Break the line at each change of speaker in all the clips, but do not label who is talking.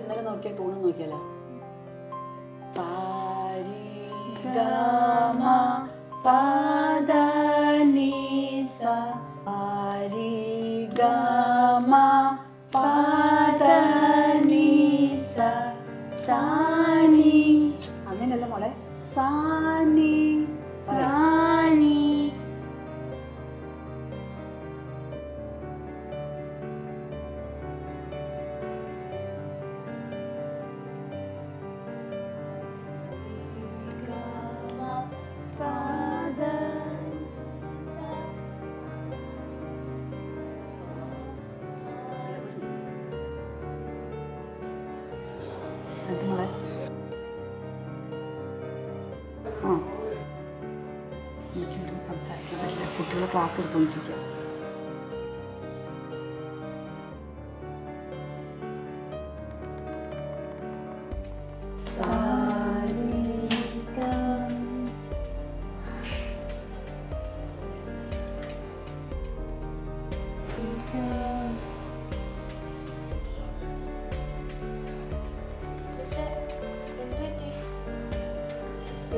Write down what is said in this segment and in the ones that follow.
ഇന്നലെ നോക്കിയ ടൂണ് നോക്കിയാലോ? പാരി സാനി. അങ്ങനെയല്ല മോളെ സാനി
സാനി.
ക്ലാസ് എടുത്തുകൊണ്ടിരിക്കുക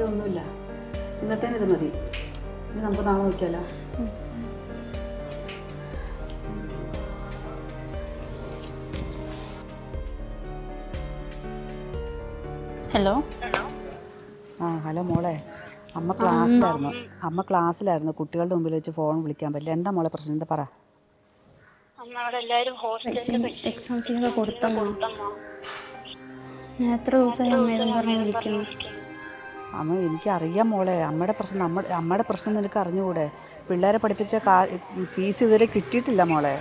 ഒന്നുമില്ല. ഇന്നത്തേന് ഇത് മതി. ഇനി നമുക്ക് നാളെ നോക്കിയാലോ?
ഹലോ
ആ ഹലോ മോളെ. അമ്മ ക്ലാസ്സിലായിരുന്നു. അമ്മ ക്ലാസ്സിലായിരുന്നു. കുട്ടികളുടെ മുമ്പിൽ വെച്ച് ഫോൺ വിളിക്കാൻ പറ്റില്ല. എന്താ മോളെ പ്രശ്നം? എന്താ പറ?
എക്സാം ഫീ ഒക്കെ കൊടുത്തമ്മോ. ഞാൻ എത്ര ദിവസമായി അമ്മയെന്ന് പറഞ്ഞ് വിളിക്കുന്നു?
അമ്മ എനിക്കറിയാം മോളെ. അമ്മയുടെ പ്രശ്നം നമ്മുടെ അമ്മയുടെ പ്രശ്നം നിനക്ക് അറിഞ്ഞുകൂടെ? പിള്ളേരെ പഠിപ്പിച്ച കാ ഫീസ് ഇതുവരെ കിട്ടിയിട്ടില്ല മോളെ.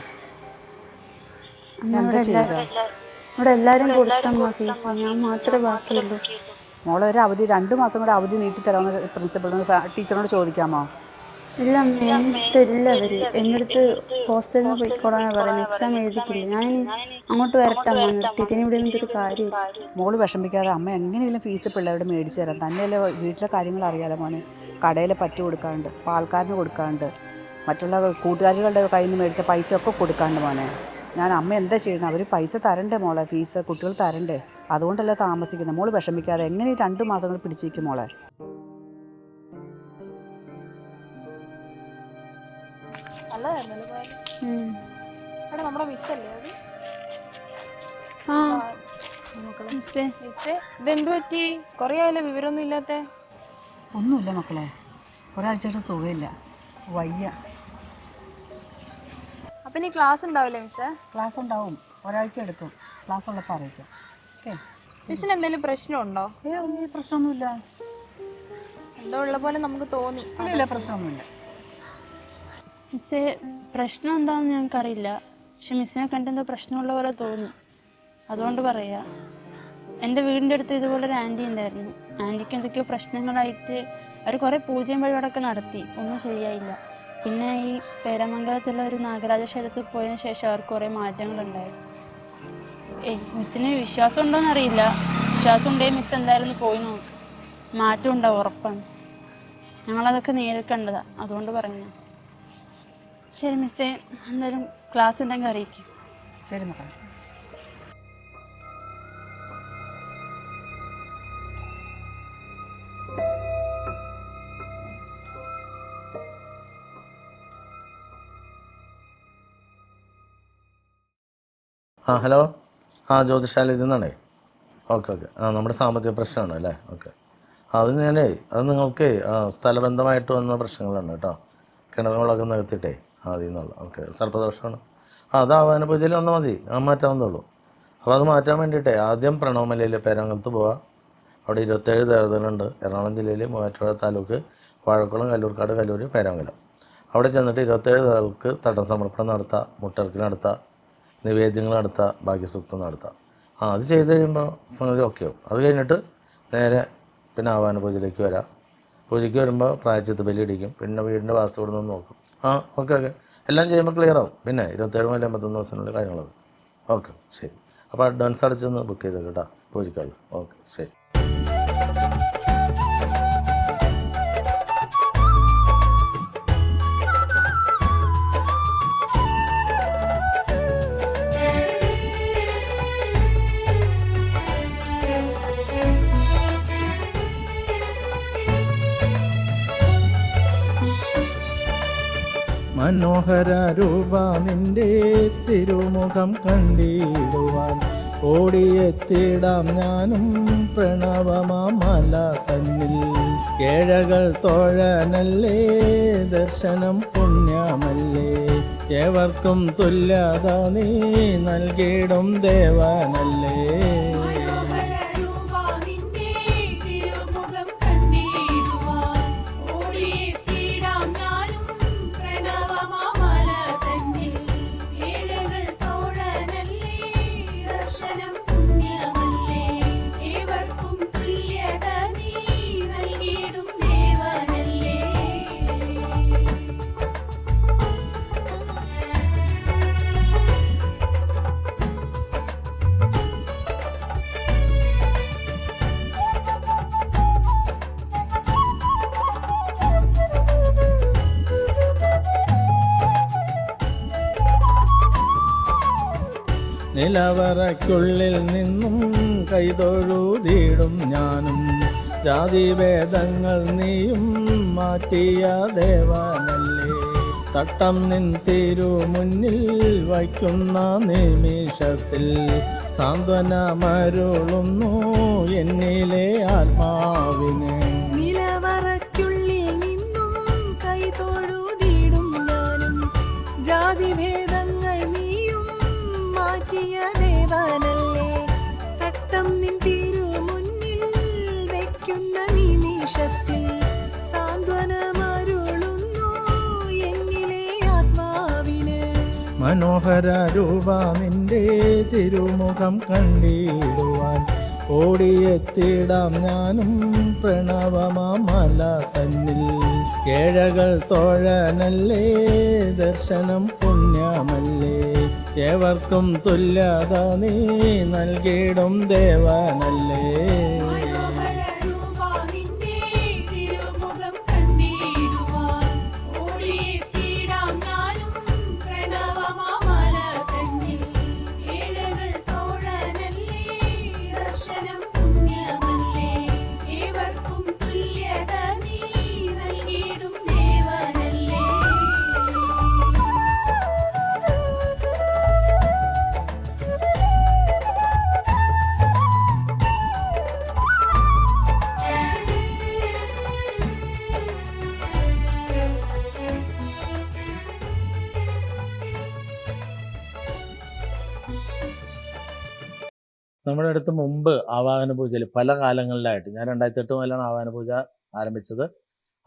എന്താ ചെയ്യുക
ഇവിടെ എല്ലാവരും കൊടുത്തമ്മ ഫീസ്. ഞാൻ മാത്രമേ ബാക്കിയുള്ളൂ.
മോളെ ഒരു അവധി രണ്ട് മാസം കൂടെ അവധി നീട്ടിത്തരാമെന്ന് പ്രിൻസിപ്പളിനോട് ടീച്ചറിനോട് ചോദിക്കാമോ?
ഇല്ല എന്നിട്ടില്ല അവർ. എന്നിടത്ത് ഹോസ്റ്റലിൽ പോയിക്കോളാന്നാ പറയുന്നത് എക്സാം എഴുതിക്കില്ല. ഞാൻ അങ്ങോട്ട് വരട്ടെ അമ്മ. ഇവിടെ നിന്നൊരു കാര്യം
മോൾ വിഷമിക്കാതെ അമ്മ എങ്ങനെയെങ്കിലും ഫീസ് പിള്ളേരോട് മേടിച്ചു തരാം. തന്നെയല്ലേ വീട്ടിലെ കാര്യങ്ങൾ അറിയാലോ മോനെ. കടയിൽ പറ്റു കൊടുക്കാണ്ട് പാൽക്കാരന് കൊടുക്കാണ്ട് മറ്റുള്ള കൂട്ടുകാരികളുടെ കയ്യിൽ നിന്ന് മേടിച്ച പൈസ ഒക്കെ കൊടുക്കാണ്ട് മോനെ. ഞാൻ അമ്മ എന്താ ചെയ്യുന്നത്? അവർ പൈസ തരണ്ടേ മോളെ? ഫീസ് കുട്ടികൾ തരണ്ടേ? അതുകൊണ്ടല്ലേ താമസിക്കുന്നത്. മോൾ വിഷമിക്കാതെ എങ്ങനെ രണ്ട് മാസങ്ങൾ പിടിച്ചിരിക്കും മോളെ?
നമ്മുടെ മിസ്സല്ലേ അത്?
ആ. മിസ്സേ
മിസ്സേ ഇതെന്തു പറ്റി? കുറേ ആയല്ലോ വിവരമൊന്നും ഇല്ലാത്ത?
ഒന്നുമില്ല മക്കളെ. ഒരാഴ്ചയായിട്ട് സുഖമില്ല. വയ്യ.
അപ്പൊ ഇനി ക്ലാസ് ഉണ്ടാവില്ലേ മിസ്സേ
ക്ലാസ് ഉണ്ടാവും. ഒരാഴ്ച എടുക്കും. ക്ലാസ് ഉള്ളപ്പോൾ അറിയിക്കാം. ഓക്കെ.
മിസ്സിന് എന്തെങ്കിലും പ്രശ്നമുണ്ടോ?
ഏ ഒന്നും പ്രശ്നമൊന്നുമില്ല.
എന്തോ ഉള്ള പോലെ നമുക്ക് തോന്നി.
ഇല്ല പ്രശ്നമൊന്നുമില്ല.
മിസ്സേ പ്രശ്നം എന്താണെന്ന് ഞങ്ങൾക്കറിയില്ല. പക്ഷെ മിസ്സിനെ കണ്ടെന്തോ പ്രശ്നമുള്ള പോലെ തോന്നി അതുകൊണ്ട് പറയാ എന്റെ വീടിന്റെ അടുത്ത് ഇതുപോലെ ഒരു ആന്റി ഉണ്ടായിരുന്നു. ആന്റിക്ക് എന്തൊക്കെയോ പ്രശ്നങ്ങളായിട്ട് അവർ കുറേ പൂജയും വഴിപാടൊക്കെ നടത്തി. ഒന്നും ശരിയായില്ല. പിന്നെ ഈ പേരമംഗലത്തുള്ള ഒരു നാഗരാജ ക്ഷേത്രത്തിൽ പോയതിനു ശേഷം അവർക്ക് കുറേ മാറ്റങ്ങളുണ്ടായി. ഏയ് മിസ്സിന് വിശ്വാസം ഉണ്ടോയെന്ന് അറിയില്ല വിശ്വാസം ഉണ്ടെങ്കിൽ മിസ് എന്തായാലും പോയി നോക്ക്. മാറ്റം ഉണ്ടാവും ഉറപ്പാണ്. ഞങ്ങളതൊക്കെ നേരിൽ കണ്ടതാ. അതുകൊണ്ട് പറഞ്ഞു ശരി മിസ്സേ എന്തായാലും ക്ലാസ് ഉണ്ടെങ്കിൽ അറിയിക്കും.
ശരി മക്കളെ.
ആ ഹലോ. ആ ജ്യോതിശാലയിൽ നിന്നാണേ. Okay okay. ആ നമ്മുടെ സാമ്പത്തിക പ്രശ്നമാണ് അല്ലേ? ഓക്കെ. അത് ഞാനേ അത് നിങ്ങൾക്ക് ആ സ്ഥലബന്ധമായിട്ട് വന്ന പ്രശ്നങ്ങളാണ് കേട്ടോ. കിണറുകളൊക്കെ നികത്തിയിട്ടേ അതിൽ നിന്നുള്ള ഓക്കെ സർപ്പദോഷമാണ് അത് ആവാന പൂജയിൽ വന്നാൽ മതി. ആ മാറ്റാവുന്നുള്ളൂ അപ്പോൾ അത് മാറ്റാൻ വേണ്ടിയിട്ടേ ആദ്യം പ്രണവമലയിലെ പേരങ്കലത്ത് പോവാം. അവിടെ ഇരുപത്തേഴ് ദേവതകളുണ്ട്. എറണാകുളം ജില്ലയിലെ മൂവാറ്റുപുഴ താലൂക്ക് വാഴക്കുളം കല്ലൂർക്കാട് കല്ലൂർ പേരാങ്കലം അവിടെ ചെന്നിട്ട് ഇരുപത്തേഴ് ദേവതകൾക്ക് തടം സമർപ്പണം നടത്താം മുട്ടർക്ക് നടത്താം നിവേദ്യങ്ങൾ നടത്തുക ഭാഗ്യസൂക്തം നടത്തുക ആ അത് ചെയ്ത് കഴിയുമ്പോൾ സംഗതി ഓക്കെ ആവും. അത് കഴിഞ്ഞിട്ട് നേരെ പിന്നെ ആവാന പൂജയിലേക്ക് വരാം. പൂജയ്ക്ക് വരുമ്പോൾ പ്രായച്ചിത്ത് ബലി ഇടിക്കും പിന്നെ വീടിന്റെ വാസ്തു ഇവിടെ നോക്കും. ആ ഓക്കെ ഓക്കെ എല്ലാം ചെയ്യുമ്പോൾ ക്ലിയർ ആവും. പിന്നെ ഇരുപത്തേഴ് മുതൽ അമ്പത്തൊന്ന് ദിവസത്തിനുള്ളിൽ കാര്യങ്ങളത് ഓക്കെ ശരി. അപ്പോൾ അഡ്വാൻസ് അടച്ചൊന്ന് ബുക്ക് ചെയ്തേക്ക് കേട്ടോ. പൂജയ്ക്കുള്ളത് ഓക്കെ ശരി.
മനോഹര രൂപ നിന്റെ തിരുമുഖം കണ്ടിടുവാൻ ഓടിയെത്തിടാം ഞാനും പ്രണവമാമല തന്നിൽ കേഴകൾ തോഴനല്ലേ ദർശനം പുണ്യമല്ലേ ഏവർക്കും തുല്യത നീ നൽകിയിടും ദേവനല്ലേ. നിലവറയ്ക്കുള്ളിൽ നിന്നും കൈതൊഴുതിടും ഞാനും. ജാതിഭേദങ്ങൾ നീയും മാറ്റിയ ദേവനല്ലേ. തട്ടം നിൻ തിരുമുന്നിൽ വയ്ക്കുന്ന നിമിഷത്തിൽ സാന്ത്വനമരുളുന്നു എന്നിലെ ആത്മാവിനെ.
നിമിഷത്തിൽ സാന്ത്വനമരുളുന്നു എന്നിലെ ആത്മാവിന്.
മനോഹര രൂപ നിന്റെ തിരുമുഖം കണ്ടിടുവാൻ. ഓടിയെത്തിടാം ഞാനും പ്രണവമാമല തന്നിൽ. കേഴകൾ തോഴനല്ലേ ദർശനം പുണ്യമല്ലേ. ഏവർക്കും തുല്യത നീ നൽകിയിടും ദേവനല്ലേ.
നമ്മുടെ അടുത്ത് മുമ്പ് ആവാഹന പൂജയിൽ പല കാലങ്ങളിലായിട്ട് ഞാൻ രണ്ടായിരത്തി എട്ട് മുതലാണ് ആവാഹന പൂജ ആരംഭിച്ചത്.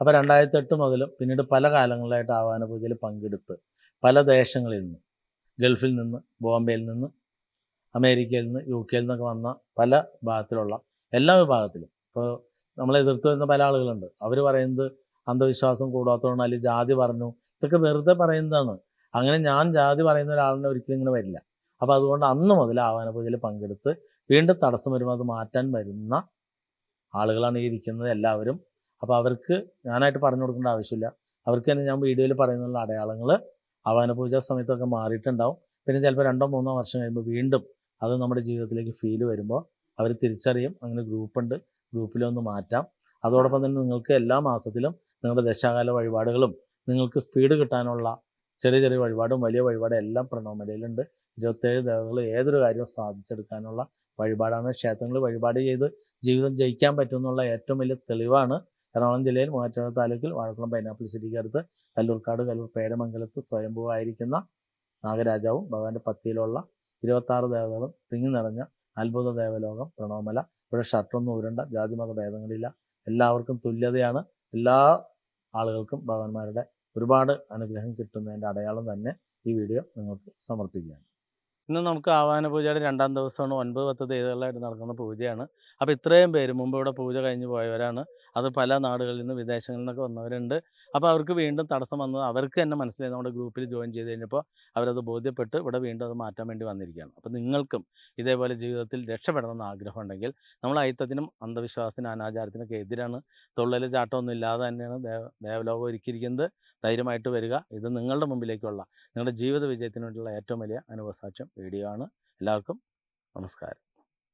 അപ്പോൾ രണ്ടായിരത്തി എട്ട് മുതലും പിന്നീട് പല കാലങ്ങളിലായിട്ട് ആവാഹന പൂജയിൽ പങ്കെടുത്ത് പല ദേശങ്ങളിൽ നിന്ന് ഗൾഫിൽ നിന്ന് ബോംബെയിൽ നിന്ന് അമേരിക്കയിൽ നിന്ന് യു കെയിൽ നിന്നൊക്കെ വന്ന പല ഭാഗത്തിലുള്ള എല്ലാ വിഭാഗത്തിലും. ഇപ്പോൾ നമ്മളെ എതിർത്ത് വരുന്ന പല ആളുകളുണ്ട്. അവർ പറയുന്നത് അന്ധവിശ്വാസം കൂടാത്തതുകൊണ്ട് അല്ലെങ്കിൽ ജാതി പറഞ്ഞു. ഇതൊക്കെ വെറുതെ പറയുന്നതാണ്. അങ്ങനെ ഞാൻ ജാതി പറയുന്ന ഒരാളിനെ ഒരിക്കലും ഇങ്ങനെ വരില്ല. അപ്പോൾ അതുകൊണ്ട് അന്ന് മുതൽ ആഹ്വാന പൂജയിൽ പങ്കെടുത്ത് വീണ്ടും തടസ്സം വരുമ്പോൾ അത് മാറ്റാൻ വരുന്ന ആളുകളാണ് ഈ ഇരിക്കുന്നത് എല്ലാവരും. അപ്പോൾ അവർക്ക് ഞാനായിട്ട് പറഞ്ഞു കൊടുക്കേണ്ട ആവശ്യമില്ല. അവർക്ക് തന്നെ ഞാൻ വീഡിയോയിൽ പറയുന്നുള്ള അടയാളങ്ങൾ ആഹ്വാന പൂജാ സമയത്തൊക്കെ മാറിയിട്ടുണ്ടാവും. പിന്നെ ചിലപ്പോൾ രണ്ടോ മൂന്നോ വർഷം കഴിയുമ്പോൾ വീണ്ടും അത് നമ്മുടെ ജീവിതത്തിലേക്ക് ഫീൽ വരുമ്പോൾ അവർ തിരിച്ചറിയും. അങ്ങനെ ഗ്രൂപ്പുണ്ട്. ഗ്രൂപ്പിലൊന്ന് മാറ്റാം. അതോടൊപ്പം തന്നെ നിങ്ങൾക്ക് എല്ലാ മാസത്തിലും നിങ്ങളുടെ ദശാകാല വഴിപാടുകളും നിങ്ങൾക്ക് സ്പീഡ് കിട്ടാനുള്ള ചെറിയ ചെറിയ വഴിപാടും വലിയ വഴിപാടും എല്ലാം പ്രണവമലയിലുണ്ട്. ഇരുപത്തേഴ് ദേവതകൾ ഏതൊരു കാര്യവും സാധിച്ചെടുക്കാനുള്ള വഴിപാടാണ്. ക്ഷേത്രങ്ങളിൽ വഴിപാട് ചെയ്ത് ജീവിതം ജയിക്കാൻ പറ്റുമെന്നുള്ള ഏറ്റവും വലിയ തെളിവാണ് എറണാകുളം ജില്ലയിൽ മൂവാറ്റുപുഴ താലൂക്കിൽ വാഴക്കുളം പൈനാപ്പിൾ സിറ്റിക്ക് അടുത്ത് കല്ലൂർക്കാട് കല്ലൂർ പേരമംഗലത്ത് സ്വയംഭൂവായിരിക്കുന്ന നാഗരാജാവും ഭഗവാന്റെ പത്തിയിലുള്ള ഇരുപത്താറ് ദേവതകളും തിങ്ങി നിറഞ്ഞ അത്ഭുത ദേവലോകം പ്രണവമല. ഇവിടെ ഷർട്ടൊന്നും ഊരണ്ട ജാതിമത ഭേദങ്ങളില്ല. എല്ലാവർക്കും തുല്യതയാണ്. എല്ലാ ആളുകൾക്കും ഭഗവാന്മാരുടെ ഒരുപാട് അനുഗ്രഹം കിട്ടുന്നതിന്റെ അടയാളം തന്നെ ഈ വീഡിയോ നിങ്ങൾക്ക് സമർപ്പിക്കുകയാണ്. ഇന്ന് നമുക്ക് ആവാന പൂജയുടെ രണ്ടാം ദിവസമാണ് ഒൻപത് പത്ത് തീയതികളിലായിട്ട് നടക്കുന്ന പൂജയാണ്. അപ്പോൾ ഇത്രയും പേര് മുമ്പ് ഇവിടെ പൂജ കഴിഞ്ഞ് പോയവരാണ്. അത് പല നാടുകളിൽ നിന്ന് വിദേശങ്ങളിൽ നിന്നൊക്കെ വന്നവരുണ്ട്. അപ്പോൾ അവർക്ക് വീണ്ടും തടസ്സം വന്നത് അവർക്ക് തന്നെ മനസ്സിലായി. നമ്മുടെ ഗ്രൂപ്പിൽ ജോയിൻ ചെയ്ത് കഴിഞ്ഞപ്പോൾ അവരത് ബോധ്യപ്പെട്ട് ഇവിടെ വീണ്ടും അത് മാറ്റാൻ വേണ്ടി വന്നിരിക്കുകയാണ്. അപ്പോൾ നിങ്ങൾക്കും ഇതേപോലെ ജീവിതത്തിൽ രക്ഷപ്പെടണമെന്ന് ആഗ്രഹം ഉണ്ടെങ്കിൽ നമ്മൾ അയിത്തത്തിനും അന്ധവിശ്വാസത്തിനും അനാചാരത്തിനൊക്കെ എതിരാണ്. തൊള്ളൽ ചാട്ടമൊന്നും ഇല്ലാതെ തന്നെയാണ് ദേവ ദേവലോകം ഒരുക്കിയിരിക്കുന്നത്. ധൈര്യമായിട്ട് വരിക. ഇത് നിങ്ങളുടെ മുമ്പിലേക്കുള്ള നിങ്ങളുടെ ജീവിത വിജയത്തിന് വേണ്ടിയുള്ള ഏറ്റവും വലിയ അനുഭവസാക്ഷ്യം വീഡിയോ ആണ്. എല്ലാവർക്കും നമസ്കാരം.